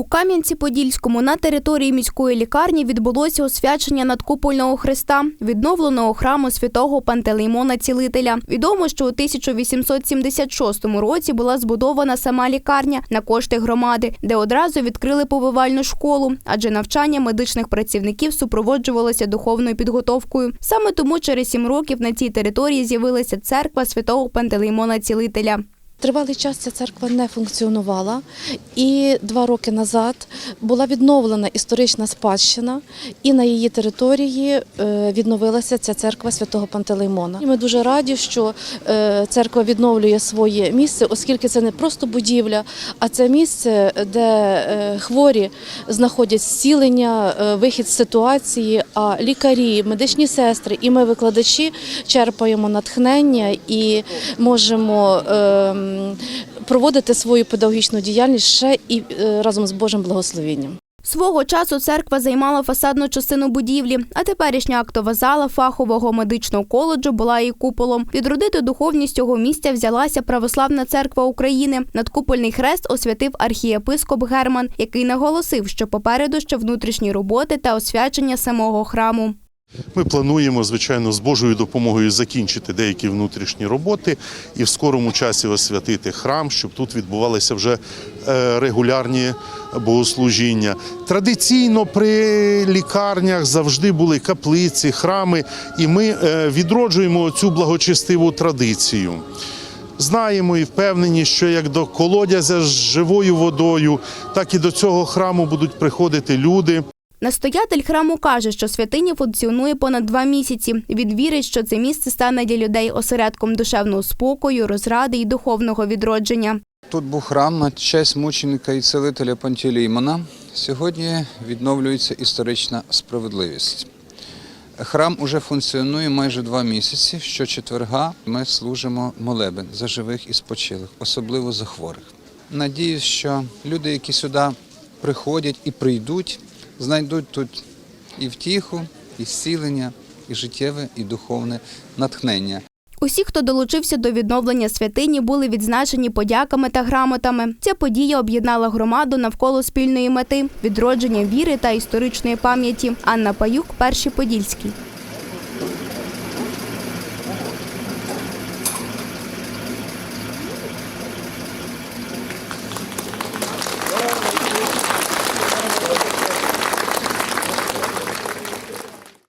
У Кам'янці-Подільському на території міської лікарні відбулося освячення надкупольного хреста, відновленого храму святого Пантелеймона Цілителя. Відомо, що у 1876 році була збудована сама лікарня на кошти громади, де одразу відкрили повивальну школу, адже навчання медичних працівників супроводжувалося духовною підготовкою. Саме тому через сім років на цій території з'явилася церква святого Пантелеймона Цілителя. Тривалий час ця церква не функціонувала, і два роки назад була відновлена історична спадщина, і на її території е, відновилася ця церква святого Пантелеймона. Ми дуже раді, що е, церква відновлює своє місце, оскільки це не просто будівля, а це місце, де е, хворі знаходять зцілення, вихід з ситуації. А лікарі, медичні сестри і ми, викладачі, черпаємо натхнення і можемо. Проводити свою педагогічну діяльність ще і е, разом з Божим благословенням. Свого часу церква займала фасадну частину будівлі, а теперішня актова зала фахового медичного коледжу була її куполом. Відродити духовність цього місця взялася Православна церква України. Надкупольний хрест освятив архієпископ Герман, який наголосив, що попереду ще внутрішні роботи та освячення самого храму. Ми плануємо, звичайно, з Божою допомогою закінчити деякі внутрішні роботи і в скорому часі освятити храм, щоб тут відбувалися вже е, регулярні богослужіння. Традиційно при лікарнях завжди були каплиці, храми, і ми е, відроджуємо цю благочестиву традицію. Знаємо і впевнені, що як до колодязя з живою водою, так і до цього храму будуть приходити люди. Настоятель храму каже, що святиня функціонує понад два місяці. Він вірить, що це місце стане для людей осередком душевного спокою, розради і духовного відродження. Тут був храм на честь мученика і целителя Пантелеймона. Сьогодні відновлюється історична справедливість. Храм уже функціонує майже два місяці. Щочетверга ми служимо молебен за живих і спочилих, особливо за хворих. Надіюсь, що люди, які сюди приходять і прийдуть, знайдуть тут і втіху, і зцілення, і життєве, і духовне натхнення. Усі, хто долучився до відновлення святині, були відзначені подяками та грамотами. Ця подія об'єднала громаду навколо спільної мети відродження віри та історичної пам'яті. Анна Паюк, перший подільський.